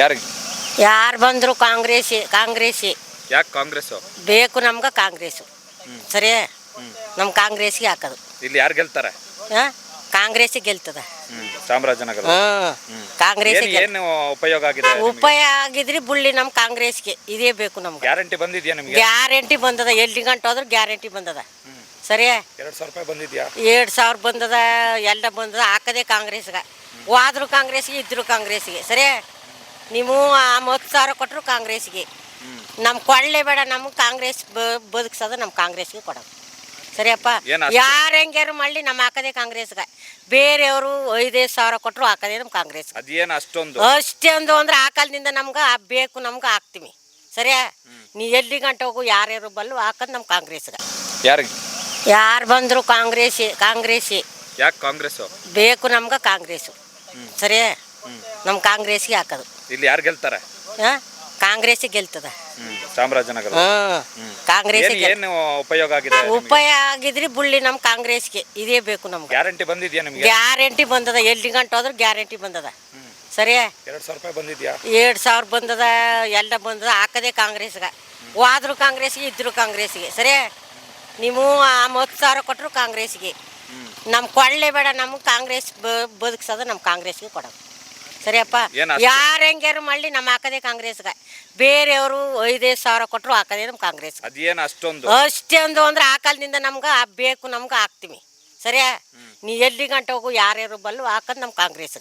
ಯಾರಿಗೆ? ಯಾರು ಬಂದ್ರು ಕಾಂಗ್ರೆಸ್ ಕಾಂಗ್ರೆಸ್ ಯಾಕೆ ಕಾಂಗ್ರೆಸ್ ಬೇಕು ನಮ್ಗ ಕಾಂಗ್ರೆಸ್ ಸರಿ ನಮ್ಮ ಕಾಂಗ್ರೆಸ್ಗೆ ಹಾಕೋದು. ಇಲ್ಲಿ ಯಾರು ಗೆಲ್ತಾರೆ? ಆ? ಕಾಂಗ್ರೆಸ್ ಗೆಲ್ತದ. ಚಾಮರಾಜನಗರ. ಕಾಂಗ್ರೆಸ್ ಏನು ಏನು ಉಪಯೋಗ ಆಗಿದೆ ಉಪಾಯ ಆಗಿದ್ರಿ ಬುಳ್ಳಿ ನಮ್ ಕಾಂಗ್ರೆಸ್ಗೆ ಇದೇ ಬೇಕು ನಮ್ಗೆ. ಗ್ಯಾರಂಟಿ ಬಂದಿದ್ಯಾ ನಿಮಗೆ? ಗ್ಯಾರಂಟಿ ಬಂದದ. ಎಲ್ಲಿ ಗಂಟೆ ಹೋದ್ರೆ ಗ್ಯಾರಂಟಿ ಬಂದದ. ಸರಿ ಎರಡು ಸಾವಿರ ರೂಪಾಯಿ ಬಂದಿದ್ಯಾ? ಎರಡು ಸಾವಿರ ಬಂದದ ಎಲ್ಲ ಬಂದದ ಹಾಕದೆ ಕಾಂಗ್ರೆಸ್ಗೆ ಹೋದ್ರು ಕಾಂಗ್ರೆಸ್ಗೆ ಇದ್ರು ಕಾಂಗ್ರೆಸ್ಗೆ ಸರಿ ನೀವು ಆ ಮೂವತ್ತು ಸಾವಿರ ಕೊಟ್ಟರು ಕಾಂಗ್ರೆಸ್ಗೆ ನಮ್ಮ ಕೊಳ್ಳೆ ಬೇಡ ನಮ್ಗೆ ಕಾಂಗ್ರೆಸ್ ಬದುಕ್ಸೋದು ನಮ್ಮ ಕಾಂಗ್ರೆಸ್ಗೆ ಕೊಡೋದು. ಸರಿಯಪ್ಪ? ಯಾರು ಹೆಂಗ್ಯಾರು ಮಾಡಲಿ ನಮ್ಮ ಹಾಕದೆ ಕಾಂಗ್ರೆಸ್ಗೆ ಬೇರೆಯವರು ಐದೈದು ಸಾವಿರ ಕೊಟ್ಟರು ಹಾಕದೆ ನಮ್ಮ ಕಾಂಗ್ರೆಸ್ ಅದೇನು ಅಷ್ಟೊಂದು? ಅಷ್ಟೊಂದು ಅಂದ್ರೆ ಆ ಕಾಲದಿಂದ ನಮ್ಗೆ ಬೇಕು ನಮ್ಗೆ ಹಾಕ್ತೀವಿ ಸರಿಯಾ? ನೀ ಎಲ್ಲಿ ಗಂಟೆ ಹೋಗು ಯಾರ್ಯಾರು ಬಲ್ಲು ಹಾಕೋದು ನಮ್ಮ ಕಾಂಗ್ರೆಸ್ಗೆ ಯಾರಿಗೆ? ಯಾರು ಬಂದರು ಕಾಂಗ್ರೆಸ್ ಕಾಂಗ್ರೆಸ್ ಯಾಕೆ ಕಾಂಗ್ರೆಸ್ ಬೇಕು ನಮ್ಗೆ ಕಾಂಗ್ರೆಸ್ ಸರಿಯಾ? ನಮ್ಮ ಕಾಂಗ್ರೆಸ್ಗೆ ಹಾಕೋದು. ಇಲ್ಲಿ ಯಾರು ಗೆಲ್ತಾರೆ? ಹಾಂ ಕಾಂಗ್ರೆಸ್ಸಿಗೆ ಗೆಲ್ತದ. ಚಾಮರಾಜನಗರ. ಕಾಂಗ್ರೆಸ್ ಏನು ಏನು ಉಪಯೋಗ ಆಗಿದೆ ಉಪಾಯ ಆಗಿದ್ರಿ ಬುಳ್ಳಿ ನಮ್ಮ ಕಾಂಗ್ರೆಸ್ಗೆ ಇದೇ ಬೇಕು ನಮ್ಗೆ. ಗ್ಯಾರಂಟಿ ಬಂದಿದ್ಯಾ ನಿಮ್ಗೆ? ಗ್ಯಾರಂಟಿ ಬಂದದ ಎಲ್ಲಿ ಗಂಟೆ ಹೋದ್ರೆ ಗ್ಯಾರಂಟಿ ಬಂದದ. ಸರಿ? ಎರಡು ಸಾವಿರ ರೂಪಾಯಿ ಬಂದಿದ್ಯಾ? ಎರಡು ಸಾವಿರ ಬಂದದ ಎಲ್ಲ ಬಂದದ ಹಾಕದೆ ಕಾಂಗ್ರೆಸ್ಗೆ. ಹೋದ್ರು ಕಾಂಗ್ರೆಸ್ಗೆ ಇದ್ರು ಕಾಂಗ್ರೆಸ್ಗೆ. ಸರಿ? ನೀವು ಆ ಮೂವತ್ತು ಸಾವಿರ ಕೊಟ್ಟರು ಕಾಂಗ್ರೆಸ್ಗೆ. ನಮ್ಮ ಕೊಳ್ಳೆ ಬೇಡ ನಮ್ಗೆ ಕಾಂಗ್ರೆಸ್ ಬ- ಬದುಕ್ಸೋದು ನಮ್ಮ ಕಾಂಗ್ರೆಸ್ಗೆ ಕೊಡೋದು. ಸರಿಯಪ್ಪ? ಯಾರ ಹೆಂಗ್ಯಾರು ಮಳ್ಳಿ ನಮ್ಮ ಹಾಕದೆ ಕಾಂಗ್ರೆಸ್ಗೆ. ಬೇರೆಯವರು ಐದೈದು ಸಾವಿರ ಕೊಟ್ಟರು ಹಾಕದೆ ನಮ್ಮ ಕಾಂಗ್ರೆಸ್ ಅದೇನು ಅಷ್ಟೊಂದು? ಅಷ್ಟೊಂದು ಅಂದ್ರೆ ಆ ಕಾಲದಿಂದ ನಮ್ಗೆ ಆ ಬೇಕು ನಮ್ಗೆ ಹಾಕ್ತೀವಿ ಸರಿಯಾ? ನೀ ಎಲ್ಲಿ ಗಂಟೆ ಹೋಗು ಯಾರ್ಯಾರು ಬಲ್ಲು ಹಾಕದ್ ನಮ್ಮ ಕಾಂಗ್ರೆಸ್ಗೆ.